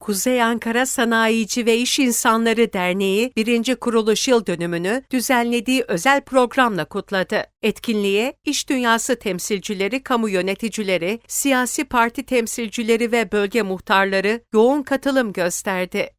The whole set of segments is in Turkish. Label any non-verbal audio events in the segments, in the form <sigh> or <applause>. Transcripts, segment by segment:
Kuzey Ankara Sanayici ve İş İnsanları Derneği 1. kuruluş yıl dönümünü düzenlediği özel programla kutladı. Etkinliğe iş dünyası temsilcileri, kamu yöneticileri, siyasi parti temsilcileri ve bölge muhtarları yoğun katılım gösterdi.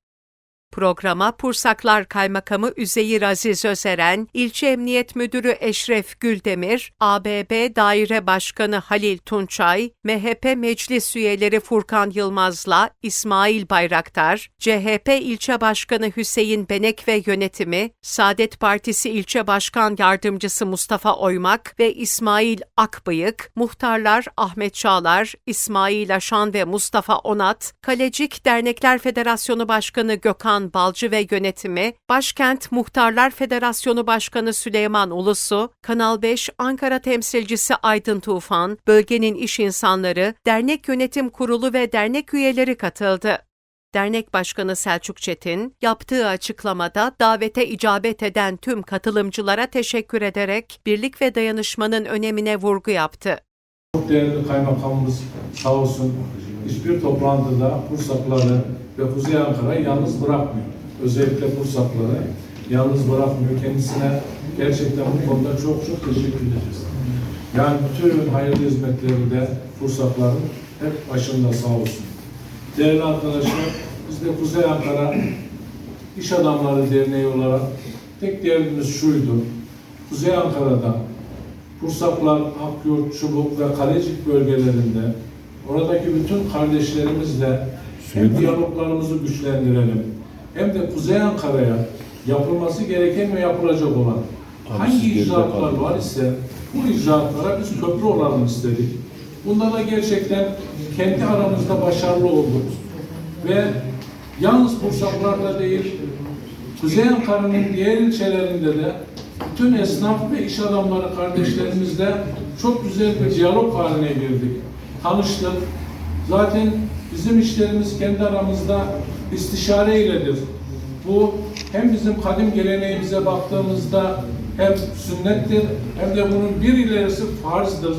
Programa Pursaklar Kaymakamı Üzeyir Aziz Özeren, İlçe Emniyet Müdürü Eşref Güldemir, ABB Daire Başkanı Halil Tunçay, MHP Meclis Üyeleri Furkan Yılmaz'la İsmail Bayraktar, CHP İlçe Başkanı Hüseyin Benek ve yönetimi, Saadet Partisi İlçe Başkan Yardımcısı Mustafa Oymak ve İsmail Akbıyık, muhtarlar Ahmet Çağlar, İsmail Aşan ve Mustafa Onat, Kalecik Dernekler Federasyonu Başkanı Gökhan Balcı ve yönetimi, Başkent Muhtarlar Federasyonu Başkanı Süleyman Ulusu, Kanal 5 Ankara temsilcisi Aydın Tufan, bölgenin iş insanları, dernek yönetim kurulu ve dernek üyeleri katıldı. Dernek Başkanı Selçuk Çetin, yaptığı açıklamada davete icabet eden tüm katılımcılara teşekkür ederek birlik ve dayanışmanın önemine vurgu yaptı. Çok değerli kaymakamımız sağ olsun hiçbir toplantıda Bursakları ve Kuzey Ankara'yı yalnız bırakmıyor. Özellikle Bursakları yalnız bırakmıyor. Kendisine gerçekten bu konuda çok çok teşekkür ederiz. Yani bütün hayırlı hizmetleri de Bursakların hep başında sağ olsun. Değerli arkadaşlar, biz de Kuzey Ankara İş Adamları Derneği olarak tek derdimiz şuydu. Kuzey Ankara'da Pursaklar, Akyurt, Çubuk ve Kalecik bölgelerinde oradaki bütün kardeşlerimizle hem diyaloglarımızı güçlendirelim hem de Kuzey Ankara'ya yapılması gereken ve yapılacak olan hangi icraatlar var ise bu icraatlara biz köprü olalım istedik. Bunda da gerçekten kendi aramızda başarılı olduk. Ve yalnız Pursaklar'da değil, Kuzey Ankara'nın diğer ilçelerinde de bütün esnaf ve iş adamları kardeşlerimizle çok güzel bir diyalog haline girdik. Tanıştık. Zaten bizim işlerimiz kendi aramızda istişare iledir. Bu hem bizim kadim geleneğimize baktığımızda hem sünnettir hem de bunun bir ilerisi farzdır.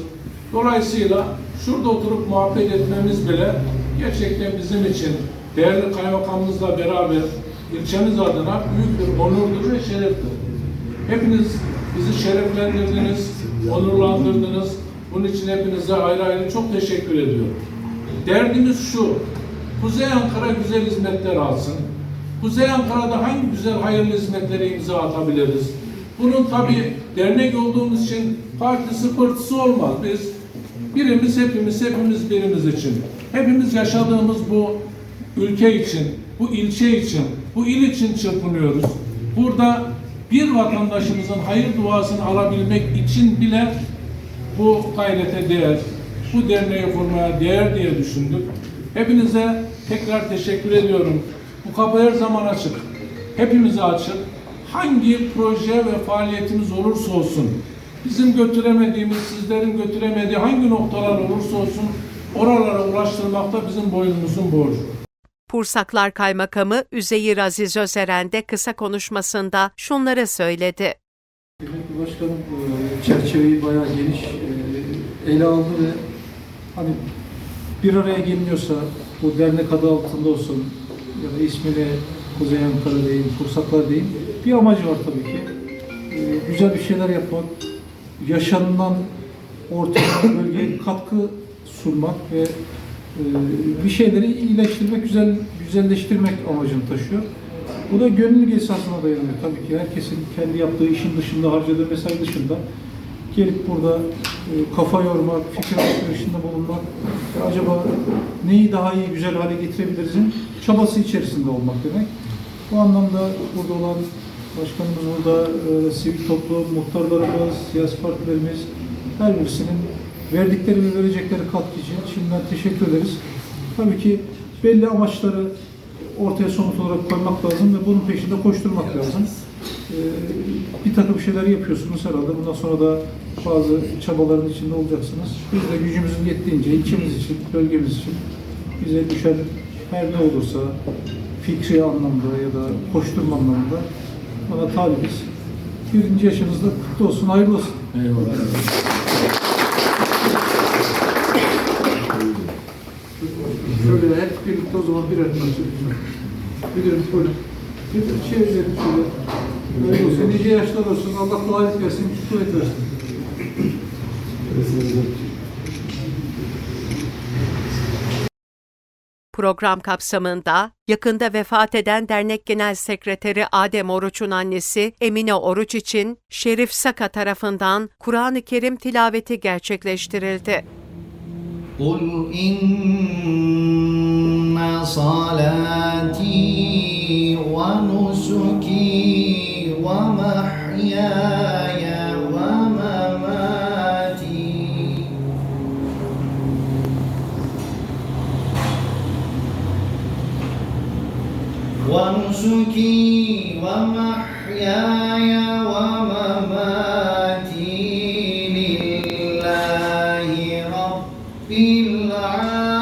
Dolayısıyla şurada oturup muhabbet etmemiz bile gerçekten bizim için değerli kaymakamımızla beraber ilçemiz adına büyük bir onurdur ve şereftir. Hepiniz bizi şereflendirdiniz, onurlandırdınız. Bunun için hepinize ayrı ayrı çok teşekkür ediyorum. Derdimiz şu, Kuzey Ankara güzel hizmetler alsın. Kuzey Ankara'da hangi güzel hayırlı hizmetlere imza atabiliriz? Bunun tabi dernek olduğumuz için partisi pırtısı olmaz. Biz birimiz hepimiz, hepimiz birimiz için. Hepimiz yaşadığımız bu ülke için, bu ilçe için, bu il için çırpınıyoruz. Burada bir vatandaşımızın hayır duasını alabilmek için bile bu gayrete değer, bu derneği kurmaya değer diye düşündük. Hepinize tekrar teşekkür ediyorum. Bu kapı her zaman açık. Hepimize açık. Hangi proje ve faaliyetimiz olursa olsun, bizim götüremediğimiz, sizlerin götüremediği hangi noktalar olursa olsun oralara ulaştırmak da bizim boynumuzun borcu. Pursaklar Kaymakamı Üzeyir Aziz Özeren de kısa konuşmasında şunları söyledi. Başkanım e, çerçeveyi bayağı geniş e, ele aldı ve hani bir araya geliniyorsa bu dernek adı altında olsun ya da ismini Kuzey Ankara değil, Kursaklar değil bir amacı var tabii ki. E, Güzel bir şeyler yapmak, yaşanılan ortama <coughs> bölgeye katkı sunmak ve e, bir şeyleri iyileştirmek, güzel güzelleştirmek amacını taşıyor. Bu da gönüllülük esasına dayanıyor. Tabii ki herkesin kendi yaptığı işin dışında, harcadığı mesai dışında gelip burada e, kafa yormak, fikir alışverişinde bulunmak ve acaba neyi daha iyi, güzel hale getirebilirizin çabası içerisinde olmak demek. Bu anlamda burada olan başkanımız burada, e, sivil toplum, muhtarlarımız, siyasi partilerimiz, her birisinin verdikleri ve verecekleri katkı için şimdiden teşekkür ederiz. Tabii ki belli amaçları ortaya somut olarak koymak lazım ve bunun peşinde koşturmak lazım. Ee, bir takım şeyler yapıyorsunuz herhalde. Bundan sonra da bazı çabaların içinde olacaksınız. Biz de gücümüzün yettiğince ilçemiz için, bölgemiz için bize düşen her ne olursa fikri anlamda ya da koşturma anlamında bana talibiz. Birinci yaşınızda kutlu olsun, hayırlı olsun. Şöyle hep birlikte o zaman lütfen. Bilirim böyle. Bir de şey verin şöyle. Öyle olsun. Nice yaşlar olsun. Allah kolaylık versin. Kuvvet versin. Program kapsamında yakında vefat eden dernek genel sekreteri Adem Oruç'un annesi Emine Oruç için Şerif Saka tarafından Kur'an-ı Kerim tilaveti gerçekleştirildi. قل إن صلاتي ونسكي محياي ومماتي. ونسكي ومحياي ومماتي لله رب العالمين.